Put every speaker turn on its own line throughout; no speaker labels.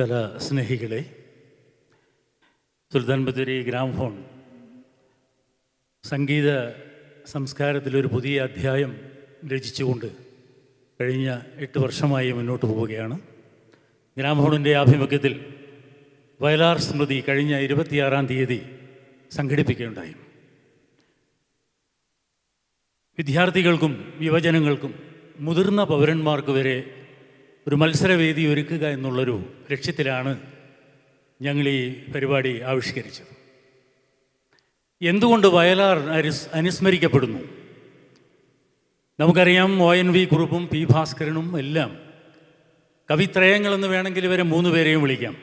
കലാസ്നേഹികളെ Sultan Bathery gramophone സംഗീത സംസ്കാരത്തിലൊരു പുതിയ അധ്യായം രചിച്ചുകൊണ്ട് കഴിഞ്ഞ എട്ട് വർഷമായി മുന്നോട്ട് പോവുകയാണ്. ഗ്രാംഫോണിന്റെ ആഭിമുഖ്യത്തിൽ വയലാർ സ്മൃതി കഴിഞ്ഞ ഇരുപത്തിയാറാം തീയതി സംഘടിപ്പിക്കുകയുണ്ടായി. വിദ്യാർത്ഥികൾക്കും യുവജനങ്ങൾക്കും മുതിർന്ന പൗരന്മാർക്ക് വരെ ഒരു മത്സരവേദി ഒരുക്കുക എന്നുള്ളൊരു ലക്ഷ്യത്തിലാണ് ഞങ്ങൾ ഈ പരിപാടി ആവിഷ്കരിച്ചത്. എന്തുകൊണ്ട് വയലാർ അനുസ് അനുസ്മരിക്കപ്പെടുന്നു? നമുക്കറിയാം ഒ എൻ വി കുറുപ്പും പി ഭാസ്കരനും എല്ലാം കവിത്രയങ്ങളെന്ന് വേണമെങ്കിൽ ഇവരെ മൂന്ന് പേരെയും വിളിക്കാം.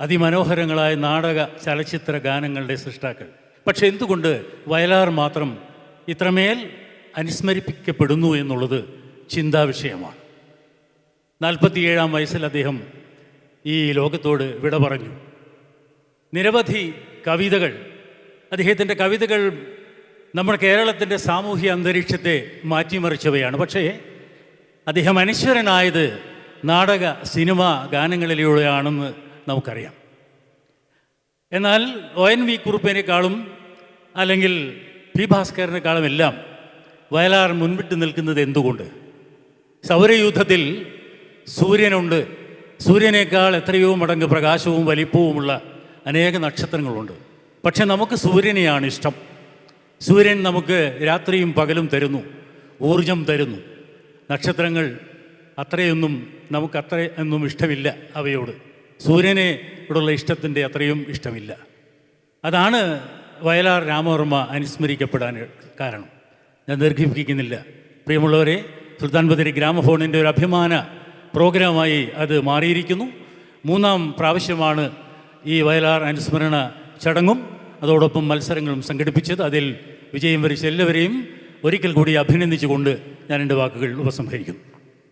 അതിമനോഹരങ്ങളായ നാടക ചലച്ചിത്ര ഗാനങ്ങളുടെ സൃഷ്ടാക്കൾ. പക്ഷെ എന്തുകൊണ്ട് വയലാർ മാത്രം ഇത്രമേൽ അനുസ്മരിപ്പിക്കപ്പെടുന്നു എന്നുള്ളത് ചിന്താവിഷയമാണ്. നാൽപ്പത്തിയേഴാം വയസ്സിൽ അദ്ദേഹം ഈ ലോകത്തോട് വിട പറഞ്ഞു. നിരവധി കവിതകൾ അദ്ദേഹത്തിന്റെ കവിതകൾ നമ്മുടെ കേരളത്തിന്റെ സാമൂഹ്യ അന്തരീക്ഷത്തെ മാറ്റിമറിച്ചവയാണ്. പക്ഷേ അദ്ദേഹം അനശ്വരനായത് നാടക സിനിമ ഗാനങ്ങളിലൂടെയാണെന്ന് നമുക്കറിയാം. എന്നാൽ ഒ എൻ വി കുറുപ്പിനേക്കാളും അല്ലെങ്കിൽ പി ഭാസ്കരനേക്കാളും എല്ലാം വയലാർ മുൻപിട്ട് നിൽക്കുന്നത് എന്തുകൊണ്ട്? സൗരയൂഥത്തിൽ സൂര്യനുണ്ട്. സൂര്യനേക്കാൾ എത്രയോ മടങ്ങ് പ്രകാശവും വലിപ്പവുമുള്ള അനേക നക്ഷത്രങ്ങളുണ്ട്. പക്ഷെ നമുക്ക് സൂര്യനെയാണ് ഇഷ്ടം. സൂര്യൻ നമുക്ക് രാത്രിയും പകലും തരുന്നു. ഊർജം തരുന്നു. നക്ഷത്രങ്ങൾ അത്രയൊന്നും നമുക്ക് അത്ര ഒന്നും ഇഷ്ടമില്ല അവയോട്. സൂര്യനെ ഇവിടുള്ള ഇഷ്ടത്തിന്റെ അത്രയും ഇഷ്ടമില്ല. അതാണ് വയലാർ രാമവർമ്മ അനുസ്മരിക്കപ്പെടാൻ കാരണം. ഞാൻ ദീർഘിപ്പിക്കുന്നില്ല. പ്രിയമുള്ളവരെ സുൽത്താൻ ബദരി ഗ്രാമഫോണിന്റെ ഒരു അഭിമാന പ്രോഗ്രാമായി അത് മാറിയിരിക്കുന്നു. മൂന്നാം പ്രാവശ്യമാണ് ഈ വയലാർ അനുസ്മരണ ചടങ്ങും അതോടൊപ്പം മത്സരങ്ങളും സംഘടിപ്പിച്ചത്. അതിൽ വിജയം വരിച്ച എല്ലാവരെയും ഒരിക്കൽ കൂടി അഭിനന്ദിച്ചുകൊണ്ട് ഞാൻ എന്റെ വാക്കുകൾ ഉപസംഹരിക്കുന്നു.